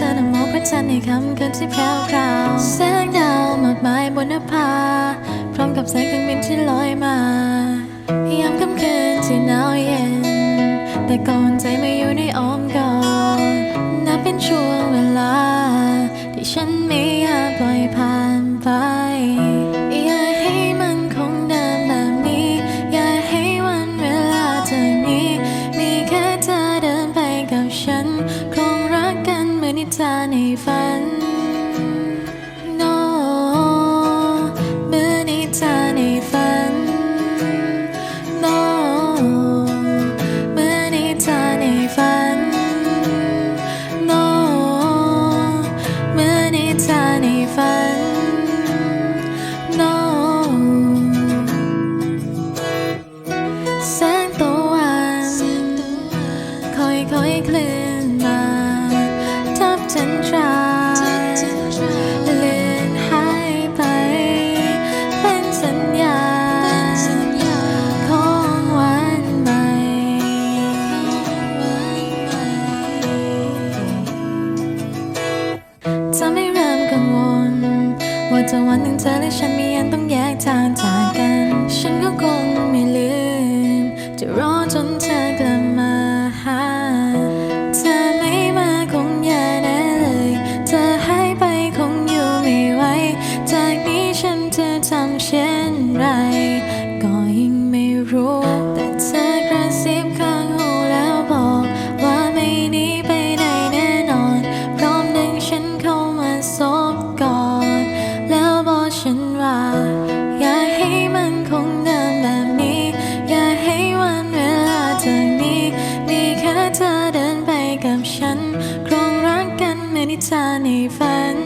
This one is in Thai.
จันมองพระจันทร์ในค่ำคืนที่แพร่พราแสงดาวมากมายบนนภาพร้อมกับแสงเครื่องบินที่ลอยมา จาในฝัน no มือในจาในฝัน no มือในจาในฝัน no มือในจาในฝัน no แสงตะวันค่อยเคลื่อน จะไม่เริ่มกังวล ว่าจะวันหนึ่งเธอและฉันมีอันต้องแยกทางจากกัน 在你身